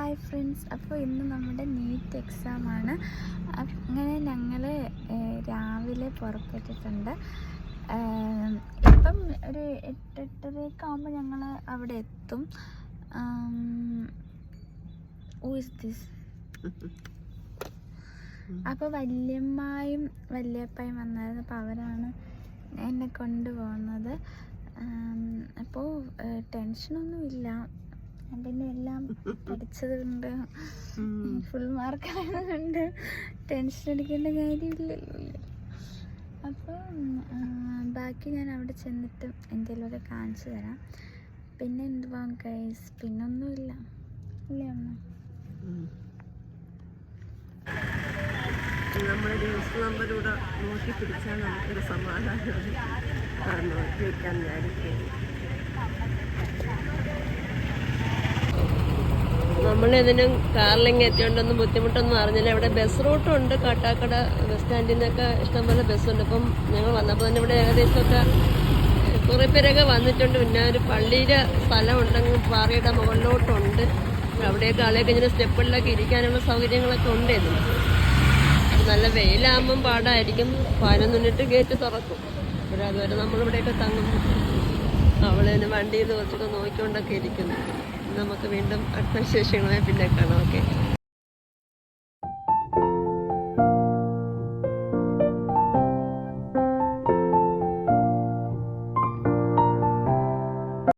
Hi friends. അപ്പോൾ ഇന്ന് നമ്മുടെ നീറ്റ് എക്സാം ആണ്. അങ്ങനെ ഞങ്ങൾ രാവിലെ പുറപ്പെട്ടിട്ടുണ്ട്. ഇപ്പം ഒരു എട്ടെട്ടരയൊക്കെ ആകുമ്പോൾ ഞങ്ങൾ അവിടെ എത്തും. ഊസ് ദിസ് അപ്പോൾ വല്യമ്മായും വല്യപ്പയും വന്നായിരുന്നു. അപ്പോൾ അവരാണ് എന്നെ കൊണ്ടുപോകുന്നത്. അപ്പോൾ ടെൻഷനൊന്നുമില്ല ഞാൻ പിന്നെ എല്ലാം പഠിച്ചതുണ്ട്. കൊണ്ട് ഫുൾ മാർക്ക് ആയതുകൊണ്ട് ടെൻഷൻ അടിക്കേണ്ട കാര്യമില്ലല്ലോ. അപ്പോൾ ബാക്കി ഞാൻ അവിടെ ചെന്നിട്ട് എന്തെങ്കിലുമൊക്കെ കാണിച്ചു തരാം. പിന്നെ എന്തുവാ ഗൈസ് പിന്നൊന്നുമില്ല. ഇല്ലേ അമ്മ? നമ്മുടെ ന്യൂസ് നമ്പറിലൂടെ നോക്കി പിടിച്ചാൽ നമുക്കൊരു സമാധാനം നോക്കി വെക്കാൻ വിചാരിക്കും നമ്മളിതിനും കാറിലെങ്കിൽ എത്തിയോണ്ടൊന്നും ബുദ്ധിമുട്ടൊന്നും അറിഞ്ഞില്ല. ഇവിടെ ബസ് റൂട്ടും ഉണ്ട്. കാട്ടാക്കട ബസ് സ്റ്റാൻഡിൽ നിന്നൊക്കെ ഇഷ്ടംപോലെ ബസ്സുണ്ട്. ഇപ്പം ഞങ്ങൾ വന്നപ്പോൾ തന്നെ ഇവിടെ ഏകദേശമൊക്കെ കുറേ പേരൊക്കെ വന്നിട്ടുണ്ട്. പിന്നെ ഒരു പള്ളിയിലെ സ്ഥലം ഉണ്ടെങ്കിൽ പാറയുടെ മുകളിലോട്ടുണ്ട്. അവിടെയൊക്കെ ആളെയൊക്കെ ഇങ്ങനെ സ്റ്റെപ്പുകളിലൊക്കെ ഇരിക്കാനുള്ള സൗകര്യങ്ങളൊക്കെ ഉണ്ട് ഇതിന്. നല്ല വെയിലാകുമ്പം പാടായിരിക്കും. പതിനൊന്നിട്ട് ഗേറ്റ് തുറക്കും. അപ്പോൾ അതുവരെ നമ്മളിവിടെയൊക്കെ തങ്ങും. അവളതിന് വണ്ടിയിൽ കുറച്ചൊക്കെ നോക്കിക്കൊണ്ടൊക്കെ ഇരിക്കുന്നു. നമുക്ക് വീണ്ടും അടുത്ത വിശേഷങ്ങളുമായി പിന്നെ കാണാം. ഓക്കെ